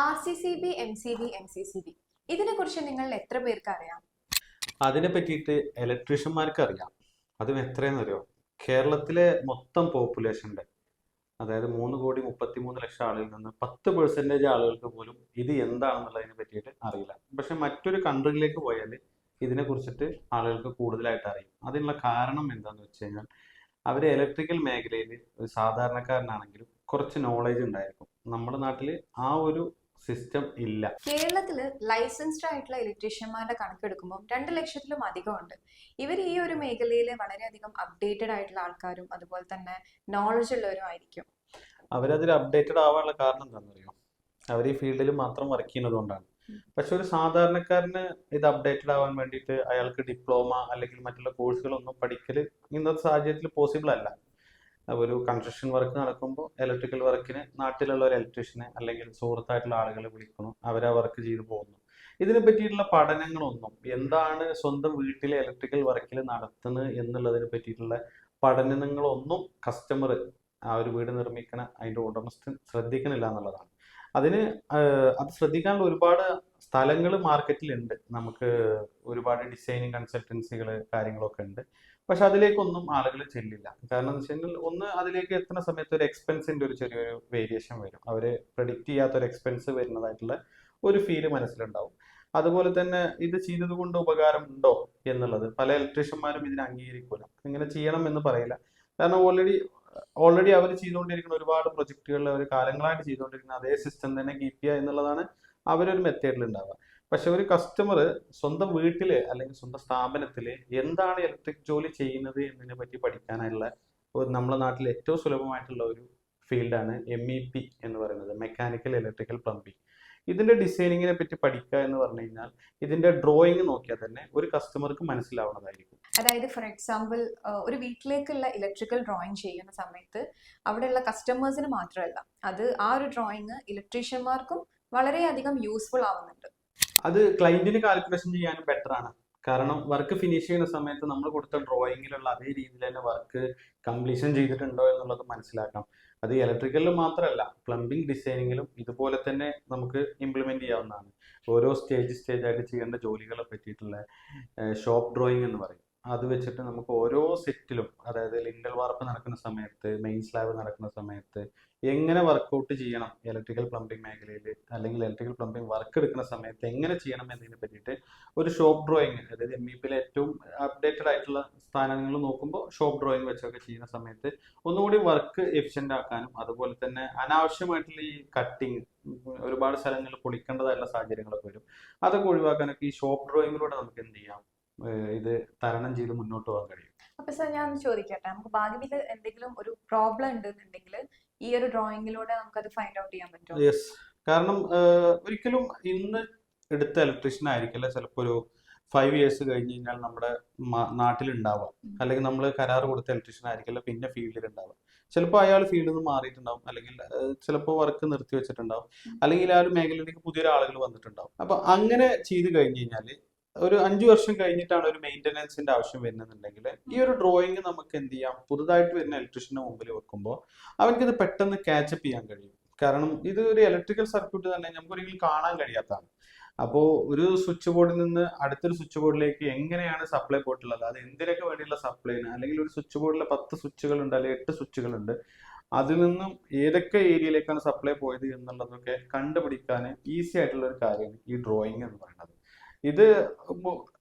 R C C B M C B M C C B. ഇതിനെ കുറിച്ച് നിങ്ങൾ എത്ര പേർക്ക് അറിയാം? അതിനെ പറ്റിയിട്ട് ഇലക്ട്രീഷ്യന്മാർക്ക് അറിയാം. അതും എത്രയെന്ന് അറിയോ കേരളത്തിലെ മൊത്തം പോപ്പുലേഷന്റെ അതായത് മൂന്ന് കോടി മുപ്പത്തി മൂന്ന് ലക്ഷം ആളുകളിൽ നിന്ന് പത്ത് പെർസെന്റേജ് ആളുകൾക്ക് പോലും ഇത് എന്താണെന്നുള്ളതിനെ പറ്റിയിട്ട് അറിയില്ല. പക്ഷെ മറ്റൊരു കൺട്രിയിലേക്ക് പോയാൽ ഇതിനെ കുറിച്ചിട്ട് ആളുകൾക്ക് കൂടുതലായിട്ട് അറിയും. അതിനുള്ള കാരണം എന്താണെന്ന് വെച്ച് കഴിഞ്ഞാൽ അവർ ഇലക്ട്രിക്കൽ മേഖലയിൽ ഒരു സാധാരണക്കാരനാണെങ്കിലും കുറച്ച് നോളേജ് ഉണ്ടായിരിക്കും. നമ്മുടെ നാട്ടിൽ ആ ഒരു സിസ്റ്റം ഇല്ല. കേരളത്തിൽ ലൈസൻസ്ഡ് ആയിട്ടുള്ള ഇലക്ട്രീഷ്യന്മാരുടെ കണക്കെടുക്കുമ്പോൾ രണ്ട് ലക്ഷത്തിലും അധികമുണ്ട്. ഇവർ ഈ ഒരു മേഖലയിൽ വളരെയധികം അപ്ഡേറ്റഡ് ആയിട്ടുള്ള ആൾക്കാരും അതുപോലെ തന്നെ നോളജ് ഉള്ളവരും ആയിരിക്കും. അവരതിൽ അപ്ഡേറ്റഡ് ആവാനുള്ള കാരണം എന്താണെന്നറിയോ? അവർ ഈ ഫീൽഡിൽ മാത്രം വർക്ക് ചെയ്യുന്നത് കൊണ്ടാണ്. പക്ഷെ ഒരു സാധാരണക്കാരന് ഇത് അപ്ഡേറ്റഡ് ആവാൻ വേണ്ടിയിട്ട് അയാൾക്ക് ഡിപ്ലോമ അല്ലെങ്കിൽ മറ്റുള്ള കോഴ്സുകളൊന്നും പഠിക്കൽ ഇന്നത്തെ സാഹചര്യത്തിൽ പോസിബിൾ അല്ല. ഒരു കൺസ്ട്രക്ഷൻ വർക്ക് നടക്കുമ്പോൾ ഇലക്ട്രിക്കൽ വർക്കിന് നാട്ടിലുള്ള ഒരു ഇലക്ട്രീഷ്യനെ അല്ലെങ്കിൽ സുഹൃത്തായിട്ടുള്ള ആളുകളെ വിളിക്കുന്നു. അവരെ വർക്ക് ചെയ്തു പോകുന്നു. ഇതിനെ പറ്റിയിട്ടുള്ള പഠനങ്ങളൊന്നും എന്താണ് സ്വന്തം വീട്ടിലെ ഇലക്ട്രിക്കൽ വർക്കിൽ നടത്തുന്നത് എന്നുള്ളതിനെ പറ്റിയിട്ടുള്ള പഠനങ്ങളൊന്നും കസ്റ്റമർ ആ ഒരു വീട് നിർമ്മിക്കണ അതിന്റെ ഉടമസ്ഥൻ ശ്രദ്ധിക്കണില്ല എന്നുള്ളതാണ്. അതിന് അത് ശ്രദ്ധിക്കാനുള്ള ഒരുപാട് സ്ഥലങ്ങൾ മാർക്കറ്റിലുണ്ട് നമുക്ക് ഒരുപാട് ഡിസൈനിങ് കൺസൾട്ടൻസികൾ കാര്യങ്ങളൊക്കെ ഉണ്ട്. പക്ഷെ അതിലേക്കൊന്നും ആളുകൾ ചെല്ലില്ല. കാരണം എന്ന് വെച്ച് കഴിഞ്ഞാൽ ഒന്ന് അതിലേക്ക് എത്തുന്ന സമയത്ത് ഒരു എക്സ്പെൻസിന്റെ ഒരു ചെറിയൊരു വേരിയേഷൻ വരും. അവർ പ്രഡിക്റ്റ് ചെയ്യാത്ത ഒരു എക്സ്പെൻസ് വരുന്നതായിട്ടുള്ള ഒരു ഫീൽ മനസ്സിലുണ്ടാവും. അതുപോലെ തന്നെ ഇത് ചെയ്തത് കൊണ്ട് ഉപകാരം ഉണ്ടോ എന്നുള്ളത്. പല ഇലക്ട്രീഷ്യന്മാരും ഇതിനെ അംഗീകരിക്കൂല. ഇങ്ങനെ ചെയ്യണം എന്ന് പറയില്ല. കാരണം ഓൾറെഡി ഓൾറെഡി അവർ ചെയ്തുകൊണ്ടിരിക്കുന്ന ഒരുപാട് പ്രൊജക്റ്റുകളിൽ അവർ കാലങ്ങളായിട്ട് ചെയ്തുകൊണ്ടിരിക്കുന്ന അതേ സിസ്റ്റം തന്നെ കീപ്പ് ചെയ്യുക എന്നുള്ളതാണ് അവരൊരു മെത്തേഡിൽ ഉണ്ടാവുക. പക്ഷെ ഒരു കസ്റ്റമർ സ്വന്തം വീട്ടിൽ അല്ലെങ്കിൽ സ്വന്തം സ്ഥാപനത്തിൽ എന്താണ് ഇലക്ട്രിക് ജോലി ചെയ്യുന്നത് എന്നതിനെ പറ്റി പഠിക്കാനുള്ള നമ്മുടെ നാട്ടിൽ ഏറ്റവും സുലഭമായിട്ടുള്ള ഒരു ഫീൽഡാണ് എം ഇ പി എന്ന് പറയുന്നത് മെക്കാനിക്കൽ ഇലക്ട്രിക്കൽ പ്ലംബിംഗ് ഇതിന്റെ ഡിസൈനിങ്ങിനെ പറ്റി പഠിക്കുക എന്ന് പറഞ്ഞു കഴിഞ്ഞാൽ ഇതിന്റെ ഡ്രോയിങ് നോക്കിയാൽ തന്നെ ഒരു കസ്റ്റമർക്ക് മനസ്സിലാവുന്നതായിരിക്കും. അതായത് ഫോർ എക്സാമ്പിൾ ഒരു വീട്ടിലേക്കുള്ള ഇലക്ട്രിക്കൽ ഡ്രോയിങ് ചെയ്യുന്ന സമയത്ത് അവിടെയുള്ള കസ്റ്റമേഴ്സിന് മാത്രമല്ല അത് ആ ഒരു ഡ്രോയിങ് ഇലക്ട്രീഷ്യന്മാർക്കും വളരെയധികം യൂസ്ഫുൾ ആവുന്നുണ്ട്. അത് ക്ലയന്റിന് കാൽക്കുലേഷൻ ചെയ്യാൻ ബെറ്റർ ആണ്. കാരണം വർക്ക് ഫിനിഷ് ചെയ്യുന്ന സമയത്ത് നമ്മൾ കൊടുത്ത ഡ്രോയിങ്ങിലുള്ള അതേ രീതിയിൽ തന്നെ വർക്ക് കംപ്ലീഷൻ ചെയ്തിട്ടുണ്ടോ എന്നുള്ളത് മനസ്സിലാക്കാം. അത് ഇലക്ട്രിക്കലിൽ മാത്രമല്ല പ്ലംബിംഗ് ഡിസൈനിങ്ങിലും ഇതുപോലെ തന്നെ നമുക്ക് ഇംപ്ലിമെന്റ് ചെയ്യാവുന്നതാണ്. ഓരോ സ്റ്റേജ് സ്റ്റേജ് ആയിട്ട് ചെയ്യേണ്ട ജോലികളെ പറ്റിയിട്ടുള്ള ഷോപ്പ് ഡ്രോയിങ് എന്ന് പറയും. അത് വെച്ചിട്ട് നമുക്ക് ഓരോ സെറ്റിലും അതായത് ലിൻഡൽ വാർപ്പ് നടക്കുന്ന സമയത്ത് മെയിൻ സ്ലാബ് നടക്കുന്ന സമയത്ത് എങ്ങനെ വർക്കൗട്ട് ചെയ്യണം? ഇലക്ട്രിക്കൽ പ്ലംബിംഗ് മേഖലയിൽ അല്ലെങ്കിൽ ഇലക്ട്രിക്കൽ പ്ലംബിംഗ് വർക്ക് എടുക്കുന്ന സമയത്ത് എങ്ങനെ ചെയ്യണം എന്നതിനെ പറ്റിയിട്ട് ഒരു ഷോപ്പ് ഡ്രോയിങ് അതായത് എം ഇ പിയിലെ ഏറ്റവും അപ്ഡേറ്റഡ് ആയിട്ടുള്ള സ്ഥാനങ്ങൾ നോക്കുമ്പോൾ ഷോപ്പ് ഡ്രോയിങ് വെച്ചൊക്കെ ചെയ്യുന്ന സമയത്ത് ഒന്നുകൂടി വർക്ക് എഫിഷ്യന്റ് ആക്കാനും അതുപോലെ തന്നെ അനാവശ്യമായിട്ടുള്ള ഈ കട്ടിങ് ഒരുപാട് സ്ഥലങ്ങളിൽ പൊളിക്കേണ്ടതായിട്ടുള്ള സാഹചര്യങ്ങളൊക്കെ വരും. അതൊക്കെ ഒഴിവാക്കാനൊക്കെ ഈ ഷോപ്പ് ഡ്രോയിങ്ങിലൂടെ നമുക്ക് എന്ത് ചെയ്യാം? ഇത് തരണം ചെയ്ത് മുന്നോട്ട് പോകാൻ കഴിയും. അപ്പൊ സാർ ഞാൻ ഒന്ന് ചോദിക്കട്ടെ. നമുക്ക് ഭാഗ്യത്തിൽ എന്തെങ്കിലും ഒരു പ്രോബ്ലം ഉണ്ടെന്നുണ്ടെങ്കിൽ ഈ ഒരു ഡ്രോയിങ്ങിലൂടെ അത് ഫൈൻഡ് ഔട്ട് ചെയ്യാൻ പറ്റും യെസ് കാരണം ഒരിക്കലും ഇന്ന് എടുത്ത ഇലക്ട്രീഷ്യൻ ആയിരിക്കില്ല. ചിലപ്പോൾ ഒരു ഫൈവ് ഇയേഴ്സ് കഴിഞ്ഞ് കഴിഞ്ഞാൽ നമ്മുടെ നാട്ടിലുണ്ടാവുക അല്ലെങ്കിൽ നമ്മൾ കരാർ കൊടുത്ത ഇലക്ട്രീഷ്യൻ ആയിരിക്കില്ല. പിന്നെ ഫീൽഡിൽ ഉണ്ടാവുക ചിലപ്പോൾ അയാൾ ഫീൽഡിൽ നിന്ന് മാറിയിട്ടുണ്ടാവും. അല്ലെങ്കിൽ ചിലപ്പോൾ വർക്ക് നിർത്തി വെച്ചിട്ടുണ്ടാവും. അല്ലെങ്കിൽ ആ ഒരു മേഖലയിലേക്ക് പുതിയ ആളുകൾ വന്നിട്ടുണ്ടാവും. അപ്പൊ അങ്ങനെ ചെയ്ത് കഴിഞ്ഞ് കഴിഞ്ഞാൽ ഒരു അഞ്ചു വർഷം കഴിഞ്ഞിട്ടാണ് ഒരു മെയിന്റനൻസിന്റെ ആവശ്യം വരുന്നുണ്ടെങ്കിൽ ഈ ഒരു ഡ്രോയിങ് നമുക്ക് എന്ത് ചെയ്യാം? പുതുതായിട്ട് വരുന്ന ഇലക്ട്രീഷ്യന്റെ മുമ്പിൽ വെക്കുമ്പോൾ അവനക്കിത് പെട്ടെന്ന് ക്യാച്ചപ്പ് ചെയ്യാൻ കഴിയും. കാരണം ഇത് ഒരു ഇലക്ട്രിക്കൽ സർക്യൂട്ട് തന്നെ നമുക്ക് ഒരിക്കലും കാണാൻ കഴിയാത്തതാണ്. അപ്പോൾ ഒരു സ്വിച്ച് ബോർഡിൽ നിന്ന് അടുത്തൊരു സ്വിച്ച് ബോർഡിലേക്ക് എങ്ങനെയാണ് സപ്ലൈ പോയിട്ടുള്ളത് അത് എന്തിനൊക്കെ വേണ്ടിയുള്ള സപ്ലൈന് അല്ലെങ്കിൽ ഒരു സ്വിച്ച് ബോർഡിൽ പത്ത് സ്വിച്ചുകൾ ഉണ്ട് അല്ലെങ്കിൽ എട്ട് സ്വിച്ചുകൾ ഉണ്ട് അതിൽ നിന്നും ഏതൊക്കെ ഏരിയയിലേക്കാണ് സപ്ലൈ പോയത് എന്നുള്ളതൊക്കെ കണ്ടുപിടിക്കാൻ ഈസി ആയിട്ടുള്ള ഒരു കാര്യമാണ് ഈ ഡ്രോയിങ് എന്ന് പറയുന്നത്. ഇത്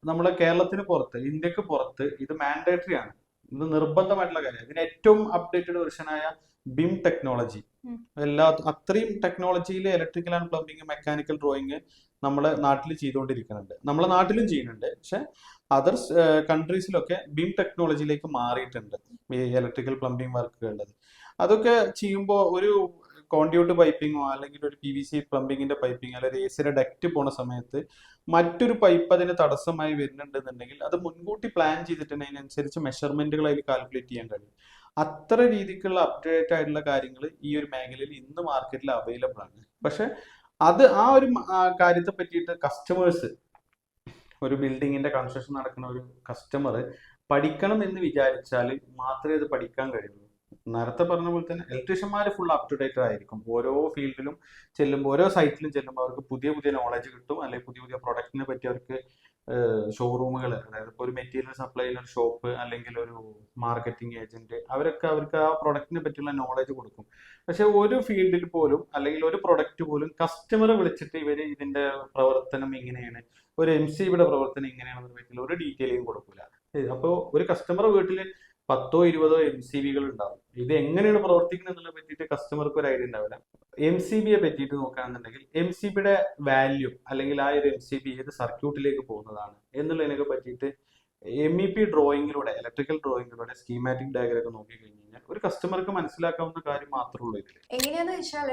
നമ്മുടെ കേരളത്തിന് പുറത്ത് ഇന്ത്യയ്ക്ക് പുറത്ത് ഇത് മാൻഡേറ്ററി ആണ്. ഇത് നിർബന്ധമായിട്ടുള്ള കാര്യമാണ് ഇതിന് ഏറ്റവും അപ്ഡേറ്റഡ് വെർഷനായ ബിം ടെക്നോളജി എല്ലാ അത്രയും ടെക്നോളജിയിൽ electrical and plumbing mechanical drawing നമ്മളെ നാട്ടിൽ ചെയ്തുകൊണ്ടിരിക്കുന്നുണ്ട്. നമ്മളെ നാട്ടിലും ചെയ്യുന്നുണ്ട്. പക്ഷെ അതർ കൺട്രീസിലൊക്കെ ബിം ടെക്നോളജിയിലേക്ക് മാറിയിട്ടുണ്ട്. ഈ ഇലക്ട്രിക്കൽ പ്ലംബിംഗ് വർക്കുകളുടെ അതൊക്കെ ചെയ്യുമ്പോൾ ഒരു കോണ്ടിയൂട്ട് പൈപ്പിങ്ങോ അല്ലെങ്കിൽ ഒരു പി വി സി പ്ലംബിങ്ങിന്റെ പൈപ്പിംഗ് അല്ലെങ്കിൽ എ സിയുടെ ഡക്റ്റ് പോണ സമയത്ത് മറ്റൊരു പൈപ്പ് അതിന് തടസ്സമായി വരുന്നുണ്ടെന്നുണ്ടെങ്കിൽ അത് മുൻകൂട്ടി പ്ലാൻ ചെയ്തിട്ടുണ്ട് അതിനനുസരിച്ച് മെഷർമെന്റുകൾ അതിൽ കാൽക്കുലേറ്റ് ചെയ്യാൻ കഴിയും. അത്ര രീതിക്കുള്ള അപ്ഡേറ്റ് ആയിട്ടുള്ള കാര്യങ്ങൾ ഈ ഒരു മേഖലയിൽ ഇന്ന് മാർക്കറ്റിൽ അവൈലബിൾ ആണ്. പക്ഷെ അത് ആ ഒരു കാര്യത്തെ പറ്റിയിട്ട് കസ്റ്റമേഴ്സ് ഒരു ബിൽഡിങ്ങിന്റെ കൺസ്ട്രക്ഷൻ നടക്കുന്ന ഒരു കസ്റ്റമർ പഠിക്കണം എന്ന് വിചാരിച്ചാൽ മാത്രമേ അത് പഠിക്കാൻ കഴിയുള്ളൂ. നേരത്തെ പറഞ്ഞ പോലെ തന്നെ ഇലക്ട്രീഷ്യന്മാർ ഫുൾ അപ് ടു ഡേറ്റ് ആയിരിക്കും. ഓരോ ഫീൽഡിലും ചെല്ലുമ്പോൾ ഓരോ സൈറ്റിലും ചെല്ലുമ്പോൾ അവർക്ക് പുതിയ പുതിയ നോളജ് കിട്ടും. അല്ലെങ്കിൽ പുതിയ പുതിയ പ്രൊഡക്റ്റിനെ പറ്റി അവർക്ക് ഷോറൂമുകൾ അതായത് ഇപ്പോൾ ഒരു മെറ്റീരിയൽ സപ്ലൈ ചെയ്യുന്ന ഒരു ഷോപ്പ് അല്ലെങ്കിൽ ഒരു മാർക്കറ്റിംഗ് ഏജന്റ് അവരൊക്കെ അവർക്ക് ആ പ്രൊഡക്റ്റിനെ പറ്റിയുള്ള നോളജ് കൊടുക്കും. പക്ഷെ ഒരു ഫീൽഡിൽ പോലും അല്ലെങ്കിൽ ഒരു പ്രൊഡക്റ്റ് പോലും കസ്റ്റമറെ വിളിച്ചിട്ട് ഇവർ ഇതിന്റെ പ്രവർത്തനം ഇങ്ങനെയാണ് ഒരു എം സിയുടെ പ്രവർത്തനം ഇങ്ങനെയാണെന്ന് പറ്റിയുള്ള ഒരു ഡീറ്റെയിലും കൊടുക്കില്ല അപ്പോൾ ഒരു കസ്റ്റമർ വീട്ടിൽ പത്തോ ഇരുപതോ എം സി വികൾ ഉണ്ടാവും. ഇത് എങ്ങനെയാണ് പ്രവർത്തിക്കുന്നത് എന്നുള്ള പറ്റിയിട്ട് കസ്റ്റമർക്ക് ഒരു ഐഡിയ ഉണ്ടാവില്ല. എം സി ബിയെ പറ്റിയിട്ട് നോക്കുകയാണെന്നുണ്ടെങ്കിൽ എം സി ബിയുടെ വാല്യൂ അല്ലെങ്കിൽ ആ ഒരു എം സി ബി ഏത് സർക്യൂട്ടിലേക്ക് പോകുന്നതാണ് എന്നുള്ളതിനൊക്കെ പറ്റിയിട്ട് എം ഇ പി ഡ്രോയിങ്ങിലൂടെ ഇലക്ട്രിക്കൽ ഡ്രോയിങ്ങിലൂടെ സ്കീമാറ്റിക് ഡയഗ്രം ഒക്കെ നോക്കി കഴിഞ്ഞു കഴിഞ്ഞാൽ ഒരു കസ്റ്റമർക്ക് മനസ്സിലാക്കാവുന്ന കാര്യം മാത്രമേ ഉള്ളൂ ഇതിൽ എങ്ങനെയാന്ന് വെച്ചാൽ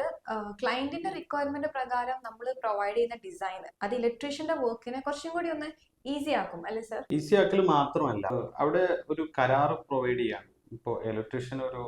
ക്ലയന്റിന്റെ റിക്വയർമെന്റ് പ്രകാരം നമ്മൾ പ്രൊവൈഡ് ചെയ്യുന്ന ഡിസൈൻ അത് ഇലക്ട്രീഷ്യന്റെ വർക്കിനെ കുറച്ചും കൂടി ഒന്ന് ഈസി ആക്കും അല്ലേ സർ ഈസി ആക്കൽ മാത്രമല്ല അവിടെ ഒരു കരാർ പ്രൊവൈഡ് ചെയ്യാണ് ഇപ്പോൾ ഇലക്ട്രീഷ്യൻ ഒരു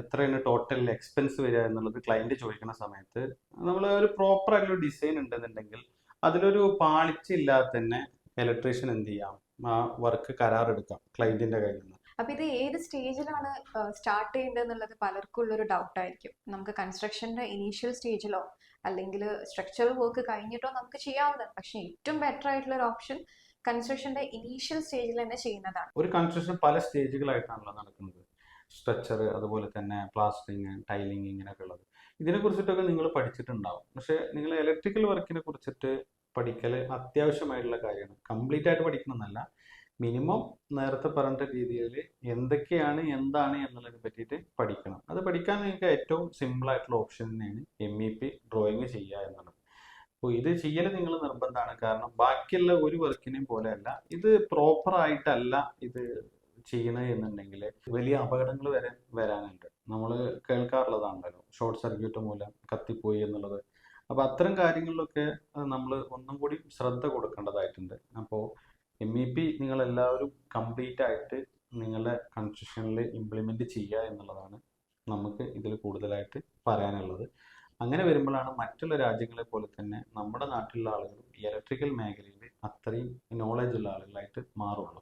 എത്രയാണ് ടോട്ടൽ എക്സ്പെൻസ് വരിക എന്നുള്ളത് ക്ലയന്റ് ചോദിക്കുന്ന സമയത്ത് നമ്മൾ ഒരു പ്രോപ്പർ ആയിട്ടുള്ള ഡിസൈൻ ഉണ്ടെന്നുണ്ടെങ്കിൽ അതിലൊരു പാളിച്ചില്ലാതെ തന്നെ ഇലക്ട്രീഷ്യൻ എന്ത് ചെയ്യാം? ആ വർക്ക് കരാർ എടുക്കാം ക്ലയന്റിന്റെ കയ്യിൽ നിന്ന്. അപ്പൊ ഇത് ഏത് സ്റ്റേജിലാണ് സ്റ്റാർട്ട് ചെയ്യേണ്ടത് എന്നുള്ളത് പലർക്കും ഉള്ളൊരു ഡൗട്ട് ആയിരിക്കും. നമുക്ക് കൺസ്ട്രക്ഷന്റെ ഇനീഷ്യൽ സ്റ്റേജിലോ അല്ലെങ്കിൽ സ്ട്രക്ചറൽ വർക്ക് കഴിഞ്ഞിട്ടോ നമുക്ക് ചെയ്യാവുന്നതാണ്. പക്ഷെ ഏറ്റവും ബെറ്റർ ആയിട്ടുള്ള ഒരു ഓപ്ഷൻ കൺസ്ട്രക്ഷന്റെ ഇനീഷ്യൽ സ്റ്റേജിൽ തന്നെ ചെയ്യുന്നതാണ്. ഒരു കൺസ്ട്രക്ഷൻ പല സ്റ്റേജുകളായിട്ടാണല്ലോ നടക്കുന്നത്. സ്ട്രക്ചർ അതുപോലെ തന്നെ പ്ലാസ്റ്ററിങ് ടൈലിങ് ഇങ്ങനെയൊക്കെ ഉള്ളത്. ഇതിനെ കുറിച്ചിട്ടൊക്കെ നിങ്ങൾ പഠിച്ചിട്ടുണ്ടാവും. പക്ഷെ നിങ്ങൾ ഇലക്ട്രിക്കൽ വർക്കിനെ കുറിച്ചിട്ട് പഠിക്കൽ അത്യാവശ്യമായിട്ടുള്ള കാര്യമാണ്. കംപ്ലീറ്റ് ആയിട്ട് പഠിക്കണമെന്നല്ല മിനിമം നേരത്തെ പറഞ്ഞ രീതിയിൽ എന്തൊക്കെയാണ് എന്താണ് എന്നുള്ളതിനെ പറ്റിയിട്ട് പഠിക്കണം. അത് പഠിക്കാൻ നിങ്ങൾക്ക് ഏറ്റവും സിമ്പിൾ ആയിട്ടുള്ള ഓപ്ഷൻ തന്നെയാണ് എം ഇ പി ഡ്രോയിങ് ചെയ്യുക എന്നുള്ളത്. അപ്പോൾ ഇത് ചെയ്യൽ നിങ്ങൾ നിർബന്ധമാണ് കാരണം ബാക്കിയുള്ള ഒരു വർക്കിനെയും പോലെയല്ല ഇത് പ്രോപ്പർ ആയിട്ടല്ല ഇത് ചെയ്യണത് എന്നുണ്ടെങ്കിൽ വലിയ അപകടങ്ങൾ വരെ വരാനുണ്ട്. നമ്മൾ കേൾക്കാറുള്ളതാണല്ലോ ഷോർട്ട് സർക്യൂട്ട് മൂലം കത്തിപ്പോയി എന്നുള്ളത്. അപ്പോൾ അത്തരം കാര്യങ്ങളിലൊക്കെ നമ്മൾ ഒന്നും കൂടി ശ്രദ്ധ കൊടുക്കേണ്ടതായിട്ടുണ്ട്. അപ്പോൾ എം ഇ പി നിങ്ങളെല്ലാവരും കംപ്ലീറ്റ് ആയിട്ട് നിങ്ങളുടെ കൺസ്ട്രക്ഷനിൽ ഇംപ്ലിമെന്റ് ചെയ്യുക എന്നുള്ളതാണ് നമുക്ക് ഇതിൽ കൂടുതലായിട്ട് പറയാനുള്ളത്. അങ്ങനെ വരുമ്പോഴാണ് മറ്റുള്ള രാജ്യങ്ങളെ പോലെ തന്നെ നമ്മുടെ നാട്ടിലുള്ള ആളുകളും ഇലക്ട്രിക്കൽ മേഖലയിൽ അത്രയും നോളജ് ഉള്ള ആളുകളായിട്ട് മാറുള്ളൂ.